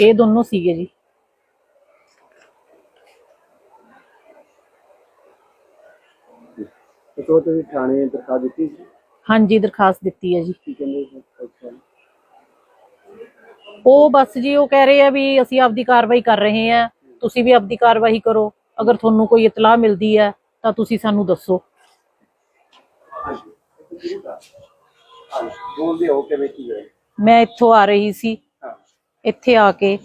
ਇਹ ਦੋਨੋਂ ਸੀਗੇ ਜੀ। ਤੇ ਤੁਸੀਂ ਥਾਣੇ ਦਰਖਾਸਤ ਦਿੱਤੀ ਸੀ? ਹਾਂਜੀ ਦਰਖਾਸਤ ਦਿੱਤੀ ਹੈ ਜੀ। ਕੀ ਕਹਿੰਦੇ ਸੀ? ਅੱਛਾ। ਉਹ ਬਸ ਜੀ ਉਹ ਕਹਿ ਰਹੇ ਆ ਵੀ ਅਸੀਂ ਆਪਦੀ ਕਾਰਵਾਈ ਕਰ ਰਹੇ ਆ। ਤੁਸੀਂ ਵੀ ਆਪਦੀ ਕਾਰਵਾਈ ਕਰੋ। ਅਗਰ ਤੁਹਾਨੂੰ ਕੋਈ ਇਤਲਾਹ ਮਿਲਦੀ ਹੈ ਤਾਂ ਤੁਸੀਂ ਸਾਨੂੰ ਦੱਸੋ। ਬੋਲਦੇ ਹੋ ਕਿਵੇਂ ਕੀ ਹੋਇਆ? ਮੈਂ ਇੱਥੋਂ ਆ ਰਹੀ ਸੀ। ਇੱਥੇ ਆ ਕੇ।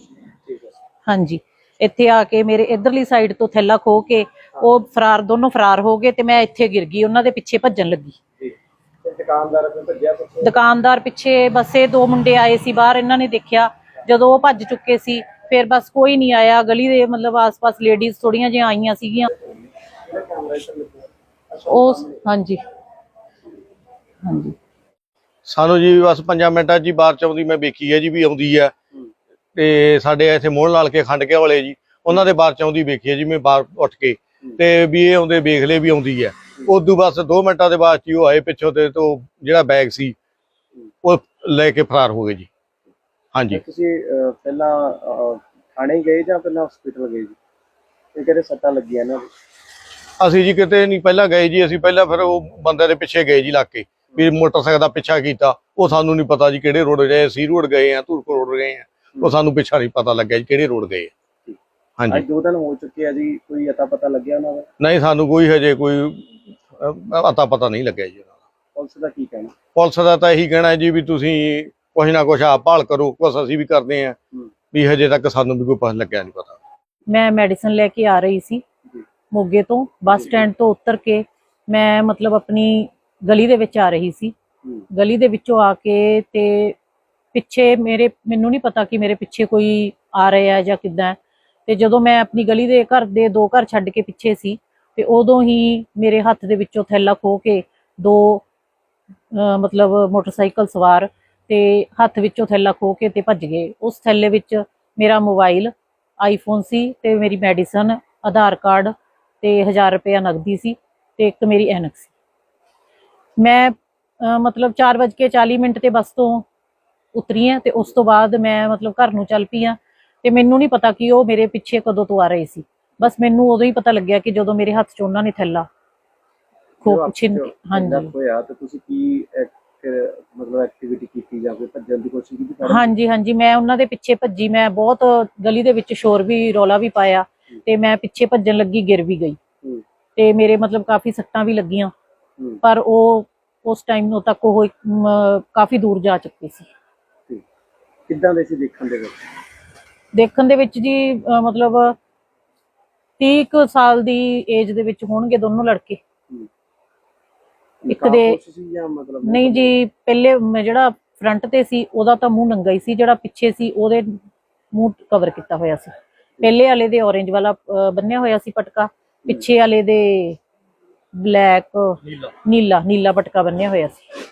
ਹਾਂਜੀ। ਇੱਥੇ ਆ ਕੇ ਮੇਰੇ ਇਧਰਲੀ ਸਾਈਡ ਤੋਂ ਥੈਲਾ ਖੋ ਕੇ ਉਹ ਫਰਾਰ ਦੋਨੋਂ ਫਰਾਰ ਹੋ ਗਏ ਤੇ ਮੈਂ ਇੱਥੇ ਗਿਰ ਗਈ। ਉਹਨਾਂ ਦੇ ਪਿੱਛੇ ਭੱਜਣ ਲੱਗੀ। ਦੁਕਾਨਦਾਰ ਭੱਜਿਆ ਪਿੱਛੇ? ਦੁਕਾਨਦਾਰ ਪਿੱਛੇ ਬਸ ਇਹ ਦੋ ਮੁੰਡੇ ਆਏ ਸੀ ਬਾਹਰ। ਇਹਨਾਂ ਨੇ ਦੇਖਿਆ। ਜਦੋਂ ਉਹ ਭੱਜ ਚੁੱਕੇ ਸੀ ਫਿਰ ਬਸ ਕੋਈ ਨਹੀਂ ਆਇਆ। ਗਲੀ ਦੇ ਮਤਲਬ ਆਸ-ਪਾਸ ਲੇਡੀਜ਼ ਥੋੜੀਆਂ ਜਿਹੀਆਂ ਆਈਆਂ ਸੀਗੀਆਂ। ਉਹ ਹਾਂਜੀ। ਹਾਂਜੀ। ਸਾਨੂੰ ਜੀ ਬਸ 5 ਮਿੰਟਾਂ 'ਚ ਹੀ ਆਉਂਦੀ ਮੈਂ ਵੇਖੀ ਹੈ ਜੀ ਵੀ ਆਉਂਦੀ ਹੈ। ਤੇ ਸਾਡੇ ਇੱਥੇ ਮੋਹਣ ਲਾਲ ਕੇ ਖੰਡਕੇ ਵਾਲੇ ਜੀ ਉਹਨਾਂ ਦੇ ਬਾਹਰ ਚ ਆਉਂਦੀ ਵੇਖੀ ਹੈ ਜੀ ਮੈਂ ਬਾਹਰ ਉੱਠ ਕੇ। ਤੇ ਵੀ ਇਹ ਆਉਂਦੇ ਵੇਖ ਲਏ ਵੀ ਆਉਂਦੀ ਹੈ। ਉਦੋਂ ਬਸ 2 ਮਿੰਟਾਂ ਦੇ ਬਾਅਦ ਹੀ ਉਹ ਆਏ ਪਿੱਛੋਂ ਤੇ ਤੋਂ ਜਿਹੜਾ ਬੈਗ ਸੀ ਉਹ ਲੈ ਕੇ ਫਰਾਰ ਹੋ ਗਏ ਜੀ। ਹਾਂਜੀ। ਤੁਸੀਂ ਪਹਿਲਾਂ ਥਾਣੇ ਗਏ ਜਾਂ ਪਹਿਲਾਂ ਹਸਪੀਟਲ ਗਏ ਜੀ? ਇਹ ਕਿਹੜੇ ਸੱਟਾਂ ਲੱਗੀਆਂ ਨਾ? ਅਸੀਂ ਜੀ ਕਿਤੇ ਨਹੀਂ ਪਹਿਲਾਂ ਗਏ ਜੀ ਅਸੀਂ ਪਹਿਲਾਂ ਫਿਰ ਉਹ ਬੰਦੇ ਦੇ ਪਿੱਛੇ ਗਏ ਜੀ ਲਾ ਕੇ। ਵੀ ਮੋਟਰਸਾਈਕਲ ਦਾ ਪਿੱਛਾ ਕੀਤਾ ਉਹ ਸਾਨੂੰ ਨਹੀਂ ਪਤਾ ਜੀ ਕਿਹੜੇ ਰੋਡ ਗਏ ਅਸੀਂ ਰੋਡ ਗਏ ਆ ਧੂਰਕ ਰੋਡ ਗਏ ਆ। ਉਹ ਸਾਨੂੰ ਪਿੱਛਾ ਨਹੀਂ ਪਤਾ ਲੱਗਿਆ ਜੀ ਕਿਹੜੇ ਰੋਡ ਗਏ। ਹਾਂਜੀ। ਅੱਜ ਦੋ ਦਿਨ ਹੋ ਚੁੱਕੇ ਆ ਜੀ ਕੋਈ ਅਤਾ ਪਤਾ ਲੱਗਿਆ ਉਹਨਾਂ ਦਾ? ਨਹੀਂ ਸਾਨੂੰ ਕੋਈ ਹਜੇ ਕੋਈ ਅਤਾ ਪਤਾ ਨਹੀਂ ਲੱਗਿਆ ਜੀ ਉਹਨਾਂ ਦਾ। ਪੁਲਿਸ ਦਾ ਕੀ ਕਹਿਣਾ? ਪੁਲਿਸ ਦਾ ਤਾਂ ਇਹੀ ਕਹਿਣਾ ਹੈ ਜੀ ਵੀ ਤੁਸੀਂ ਕੁਛ ਨਾ ਕੁਛ ਆਪ ਭਾਲ ਕਰੋ ਕੁਛ ਅਸੀਂ ਵੀ ਕਰਦੇ ਆਂ। ਵੀ ਹਜੇ ਤੱਕ ਸਾਨੂੰ ਵੀ ਕੋਈ ਪਤਾ ਲੱਗਿਆ ਨਹੀਂ ਪਤਾ। ਮੈਂ ਮੈਡੀਸਨ ਲੈ ਕੇ ਆ ਰਹੀ ਸੀ। ਮੋਗੇ ਤੋਂ ਬੱਸ ਸਟੈਂਡ ਤੋਂ ਉਤਰ ਕੇ ਮੈਂ ਮਤਲਬ ਆਪਣੀ ਗਲੀ ਦੇ ਵਿੱਚ ਆ ਰਹੀ ਸੀ। ਗਲੀ ਦੇ ਵਿੱਚੋਂ ਆ ਕੇ ਤੇ ਪਿੱਛੇ ਮੇਰੇ ਮੈਨੂੰ ਨਹੀਂ ਪਤਾ ਕਿ ਮੇਰੇ ਪਿੱਛੇ ਕੋਈ ਆ ਰਿਹਾ ਹੈ ਜਾਂ ਕਿੱਦਾਂ। ਤੇ ਜਦੋਂ ਮੈਂ ਆਪਣੀ ਗਲੀ ਦੇ ਘਰ ਦੇ ਦੋ ਘਰ ਛੱਡ ਕੇ ਪਿੱਛੇ ਸੀ ਤੇ ਉਦੋਂ ਹੀ ਮੇਰੇ ਹੱਥ ਦੇ ਵਿੱਚੋਂ ਥੈਲਾ ਖੋ ਕੇ ਦੋ ਮਤਲਬ ਮੋਟਰਸਾਈਕਲ ਸਵਾਰ ਤੇ ਹੱਥ ਵਿੱਚੋਂ ਥੈਲਾ ਖੋ ਕੇ ਤੇ ਭੱਜ ਗਏ। ਉਸ ਥੈਲੇ ਵਿੱਚ ਮੇਰਾ ਮੋਬਾਈਲ ਆਈਫੋਨ ਸੀ ਤੇ ਮੇਰੀ ਮੈਡੀਸਨ ਆਧਾਰ ਕਾਰਡ ਤੇ 1000 ਰੁਪਇਆ ਨਕਦੀ ਸੀ ਤੇ ਇੱਕ ਮੇਰੀ ਐਨਕ ਸੀ। ਮੈਂ ਮਤਲਬ 4:40 ਮਿੰਟ ਤੇ ਬੱਸ ਤੋਂ ਉਤਰੀ ਹਾਂ ਤੇ ਉਸ ਤੋਂ ਬਾਅਦ ਮੈਂ ਮਤਲਬ ਘਰ ਨੂੰ ਚੱਲ ਪਈ ਹਾਂ ਤੇ ਮੈਨੂੰ ਨਹੀਂ ਪਤਾ ਕਿ ਉਹ ਮੇਰੇ ਪਿੱਛੇ ਕਦੋਂ ਤੋਂ ਆ ਰਹੇ ਸੀ। ਬਸ ਮੈਨੂੰ ਉਦੋਂ ਹੀ ਪਤਾ ਲੱਗਿਆ ਕਿ ਜਦੋਂ ਮੇਰੇ ਹੱਥ 'ਚ ਉਹਨਾਂ ਨੇ ਥੈਲਾ ਖੋ ਕੇ ਹਾਂਜੀ। ਇੰਨਾ ਹੋਇਆ ਤਾਂ ਤੁਸੀਂ ਕੀ ਐਕ- ਫਿਰ ਮਤਲਬ ਐਕਟੀਵਿਟੀ ਕੀਤੀ ਜਾਂ ਕੋਈ ਭੱਜਣ ਦੀ ਕੋਸ਼ਿਸ਼ ਕੀਤੀ? ਹਾਂਜੀ ਹਾਂਜੀ ਮੈਂ ਉਹਨਾਂ ਦੇ ਪਿੱਛੇ ਭੱਜੀ ਮੈਂ ਬਹੁਤ ਗਲੀ ਦੇ ਵਿੱਚ ਸ਼ੋਰ ਵੀ ਰੌਲਾ ਵੀ ਪਾਇਆ ਤੇ ਮੈਂ ਪਿੱਛੇ ਭੱਜਣ ਲੱਗੀ ਗਿਰ ਵੀ ਗਈ। ਤੇ ਮੇਰੇ ਮਤਲਬ ਕਾਫੀ ਸੱਟਾਂ ਵੀ ਲੱਗੀਆਂ। ਪਰ ਉਹ ਉਸ ਟਾਈਮ ਨੂੰ ਤੱਕ ਉਹ ਕਾਫੀ ਦੂਰ ਜਾ ਚੁੱਕੇ ਸੀ। ਕਿੱਦਾਂ ਦੇ ਸੀ ਦੇਖਣ ਦੇ ਵਿੱਚ? ਦੇਖਣ ਦੇ ਵਿੱਚ ਜੀ ਮਤਲਬ 30 ਕੁ ਸਾਲ ਦੀ ਏਜ ਦੇ ਵਿੱਚ ਹੋਣਗੇ ਦੋਨੋਂ ਲੜਕੇ। ਇੱਕ ਦੇ- ਨਹੀਂ ਜੀ ਪਹਿਲੇ ਜਿਹੜਾ ਫਰੰਟ ਤੇ ਸੀ ਉਹਦਾ ਤਾਂ ਮੂੰਹ ਨੰਗਾ ਹੀ ਸੀ ਜਿਹੜਾ ਪਿੱਛੇ ਸੀ ਉਹਦੇ ਮੂੰਹ ਕਵਰ ਕੀਤਾ ਹੋਇਆ ਸੀ। ਪਹਿਲੇ ਵਾਲੇ ਦੇ orange ਵਾਲਾ ਬੰਨਿਆ ਹੋਇਆ ਸੀ ਪਟਕਾ ਪਿੱਛੇ ਵਾਲੇ ਦੇ ਬਲੈਕ ਨੀਲਾ। ਨੀਲਾ ਪਟਕਾ ਬੰਨਿਆ ਹੋਇਆ ਸੀ।